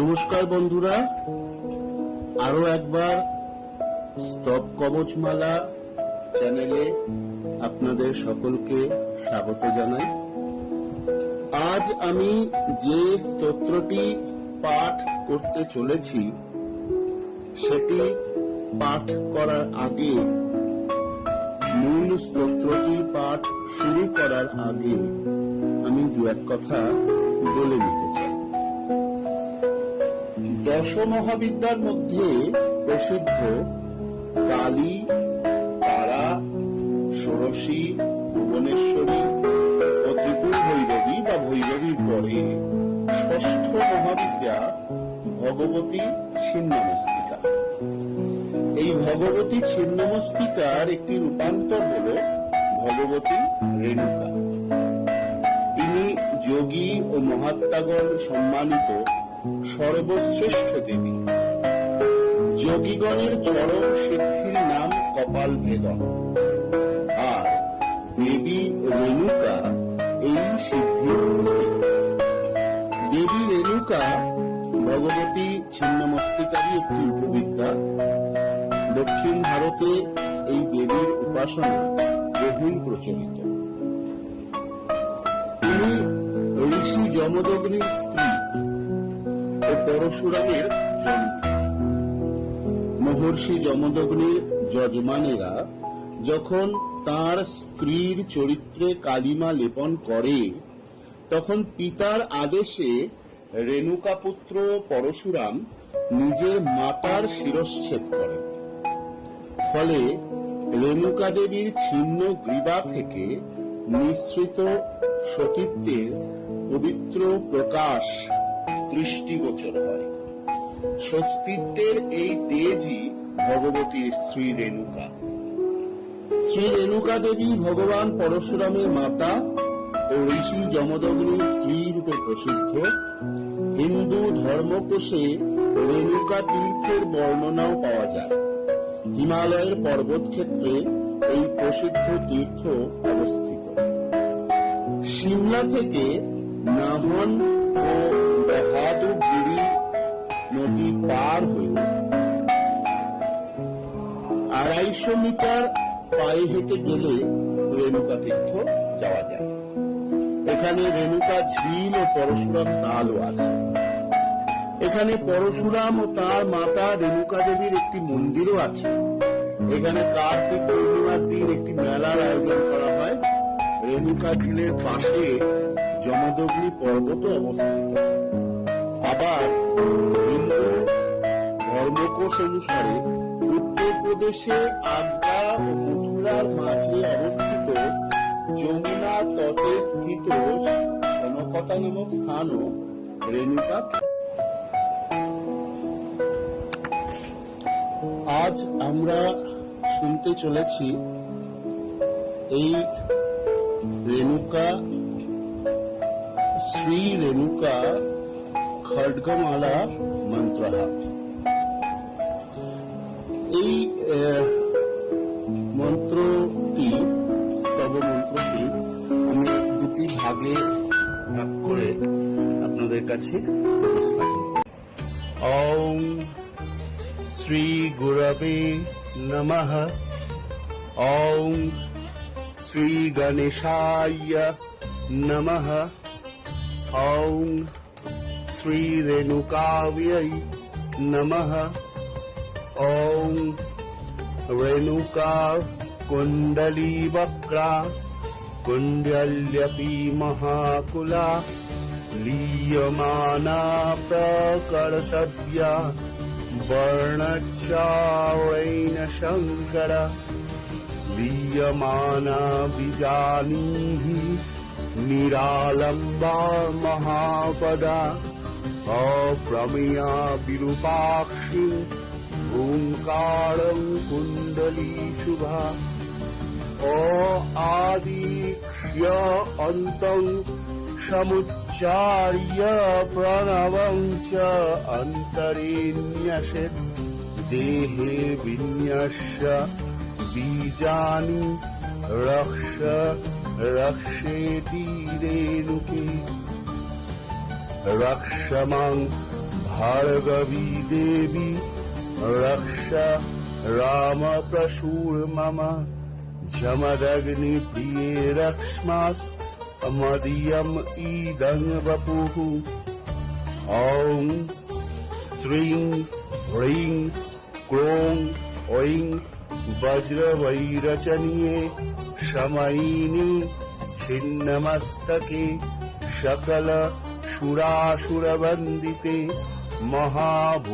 নমস্কার বন্ধুরা। আরও একবার স্তব কবচমালা চ্যানেলে আপনাদের সকলকে স্বাগত জানাই। আজ আমি যে স্তোত্রটি পাঠ করতে চলেছি, সেটি পাঠ করার আগে, মূল স্তোত্রটি পাঠ শুরু করার আগে আমি দু এক কথা বলে নিতে চাই। দশ মহাবিদ্যার মধ্যে প্রসিদ্ধ কালী, তারা, ষোড়শী, ভুবনেশ্বরী ও ত্রিপুর ভৈরবী বা ভৈরবীর পরে ষষ্ঠ মহাবিদ্যা ভগবতী ছিন্নমস্তিকা। এই ভগবতী ছিন্নমস্তিকার একটি রূপান্তর হল ভগবতী রেণুকা। তিনি যোগী ও মহাত্মাগণ সম্মানিত সর্বশ্রেষ্ঠ দেবী যোগীগণের চরম সিদ্ধির নাম কপাল ভেদন আর দেবী রেণুকা এই সিদ্ধির দেবী রেণুকা ভগবতী ছিন্নমস্তিকারী একটি উপবিদ্যা। দক্ষিণ ভারতে এই দেবীর উপাসনা বহুল প্রচলিত। তিনি ঋষি যমদগ্নির স্ত্রী ও পরশুরামের মহর্ষি যমদগ্নির যজমানেরা যখন তার স্ত্রীর চরিত্রে কালিমা লেপন করে, তখন পিতার আদেশে রেণুকা পুত্র পরশুরাম নিজের মাতার শিরশ্ছেদ করেন। ফলে রেণুকা দেবীর ছিন্ন গ্রীবা থেকে নিঃসৃত সতীত্বের পবিত্র প্রকাশ দৃষ্টিগোচর হয়। সতীত্বের এই তেজই ভগবতীর শ্রী রেণুকা শ্রী রেণুকা দেবী ভগবান পরশুরামের মাতা ও ঋষি যমদগ্নির স্ত্রী রূপে প্রসিদ্ধ। হিন্দু ধর্মকোষে রেণুকা তীর্থের বর্ণনাও পাওয়া যায়। হিমালয়ের পর্বতক্ষেত্রে এই প্রসিদ্ধ তীর্থ অবস্থিত। সিমলা থেকে নাহন পার হয়ে আড়াইশো মিটার পায়ে হেঁটে গেলে রেণুকা তীর্থ যাওয়া যায়। এখানে রেণুকা ঝিল ও পরশুরাম তালও আছে। এখানে পরশুরাম ও তার মাতা রেণুকা দেবীর একটি মন্দিরও আছে। এখানে কার্তিক পূর্ণিমার দিন একটি মেলার আয়োজন করা হয়। রেণুকা ঝিলের পাশে যমদগ্নি পর্বত অবস্থিত। আবার হিন্দু ধর্মকোষ অনুসারে উত্তরপ্রদেশে আগ্রা ও মথুরার মাঝে অবস্থিত যমুনা তটে স্থিত সনকতা নামক স্থানও রেণুকা আজ আমরা শুনতে চলেছি এই রেণুকা, শ্রী রেণুকা খড়গমালা মন্ত্রহাট। এই মন্ত্রটি, স্তব মন্ত্রটি আমি দুটি ভাগে ভাগ করে আপনাদের কাছে ওম শ্রী গুরবে নমঃ। ওম শ্রী গণেশায় নমঃ। ওম শ্রী রেণুকাব্যৈ নমঃ। ॐ रेणुका कुण्डलीवक्रा कुण्डल्यपि महाकुला लीयमाना प्रकर्तव्या वर्णक्षावैन शङ्कर लीयमाना बीजानीहि निरालम्बा महापदा अप्रमेया विरूपाक्षी ओङ्कारम् कुण्डली शुभा ओ आदिक्ष्य अन्तम् समुच्चार्य प्रणवम् च अन्तरे न्यसेत् देहे विन्यस्य बीजानि रक्ष रक्षेति रेणुके रक्षमां भार्गवी देवी रक्ष राम प्रशूर मम जमदग्नि प्रिये रक्ष्मास् मदीयम् ईदं वपुः ॐ श्रीं ह्रीं क्रों ऐं वज्रवैरचन्ये शमयिनी छिन्नमस्तके सकल सुरासुरवन्दिते महाभूपालमौलि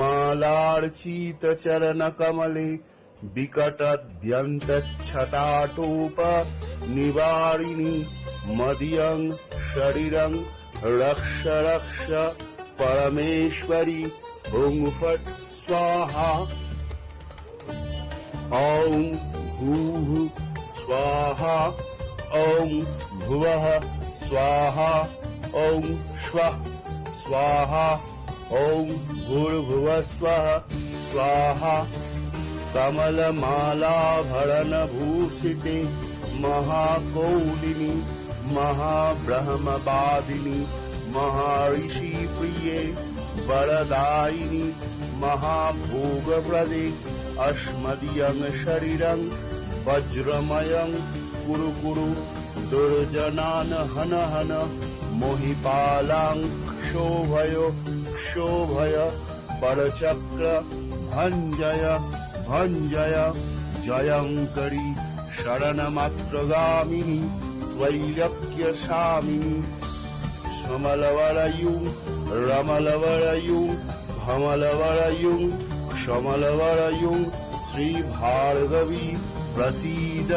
मालार्चित चरणकमले विकटद्यन्तच्छटाटोप निवारिणि मदीयं शरीरं रक्ष रक्ष परमेश्वरि हुं फट् स्वाहा ॐ भूः स्वाहा ॐ भुवः स्वाहा ॐ श्वः स्वाहा ॐ भूर्भुवस्वः स्वाहा कमलमालाभरणभूषिते महाकौलिनि महाब्रह्मवादिनि महर्षिप्रिये वरदायिनि महाभोगप्रदे अस्मदीयं शरीरं वज्रमयं कुरु कुरु दुर्जनान् हन हन मोहिपालां क्षोभय क्षोभय परचक्र भञ्जय भञ्जय जयङ्करी शरणमात्रगामिनी त्वैलक्यशामिनी समलवरयुं रमलवरयुं भमलवरयुं क्षमलवरयुं श्रीभार्गवी प्रसीद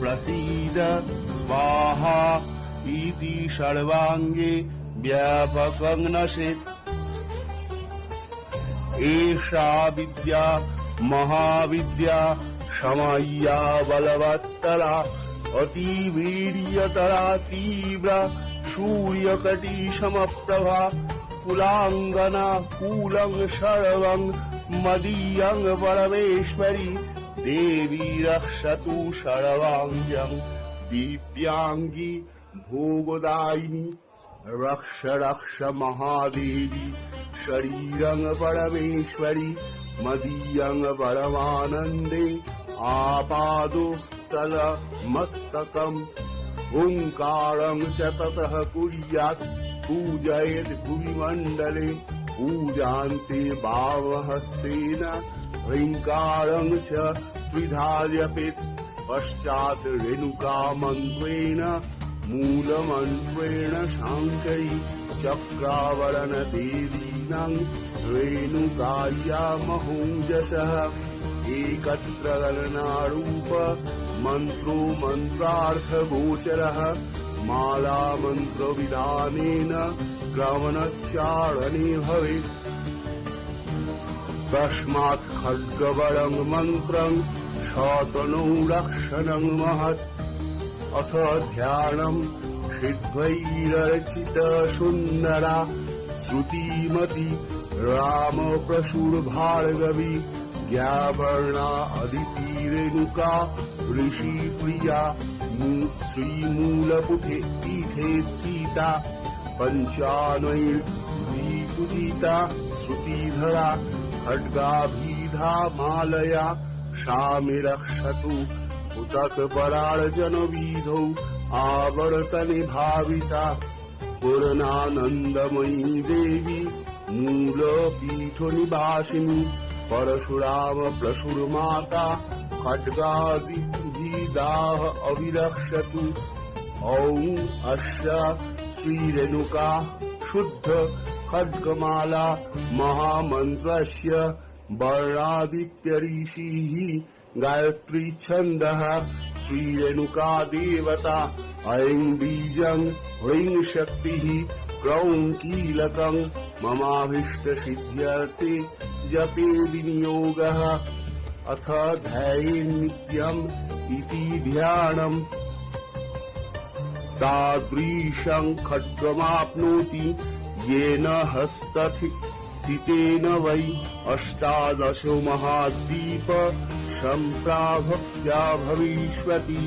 प्रसीद स्वाहा ভীতি সর্বাঙ্গে ব্যাপক নশেত এষা বিদ্যা, মহাবিদ্যা, সমাইয়া বলবত্তরা অতিবীর্যতরা তীব্রা, সূর্যকটি সমপ্রভা, কুলাঙ্গনা কুলং সর্বং মদীয়ং পরমেশ্বরী, দেবী রক্ষতু সর্বাঙ্গং দিব্যাঙ্গী भोगदायिनी रक्ष रक्ष महादेवी शरीरं परमेश्वरी मदीयं परमानन्दे आपादो तल मस्तकम् ओङ्कारं च ततः कुर्यात् पूजयेत् भुविमण्डले पूजान्ते भावहस्तेन ह्रीङ्कारं च त्रिधा जपेत् पश्चात् रेणुकामन्त्रेण मूलमन्त्रेण शाङ्कै चक्रावरणदेवीनां रेणुकायामहोजसः एकत्र गणनारूप मन्त्रो मन्त्रार्थगोचरः माला मन्त्रविधानेन क्रमणोच्चारणे भवेत् तस्मात् खड्गवरं मन्त्रं शतनौ रक्षणं महत् अथ ध्यानं सिद्ध्वैरचित सुन्दरा श्रुतिमती रामप्रशुरभार्गवी ज्ञावर्णा अदिति रेणुका ऋषिप्रिया मू- श्रीमूलपुटे पीठे स्थिता पञ्चानैर्विपूजिता श्रुतिधरा खड्गाभिधा मालया सा मे रक्षतु उतत्परार्जनविधौ आवर्तने भाविता पूर्णानन्दमयी देवी मूलपीठनिवासिनी परशुराम प्रशुरमाता खड्गादिदाह अविरक्षतु ॐ अस्य श्रीरेणुका शुद्ध खड्गमाला महामन्त्रस्य वर्णादित्यऋषिः गायत्री छन्दः श्रीरेणुका देवता ऐं बीजं ह्रीं शक्तिः क्रौं कीलकं ममाभीष्टसिद्ध्यर्थे जपे विनियोगः अथ ध्यायेन्नित्यम् इति ध्यानम् तादृशं खड्गमाप्नोति येन हस्तथि स्थितेन वै अष्टादशो महाद्वीप सम्प्राभक्त्या भविष्यति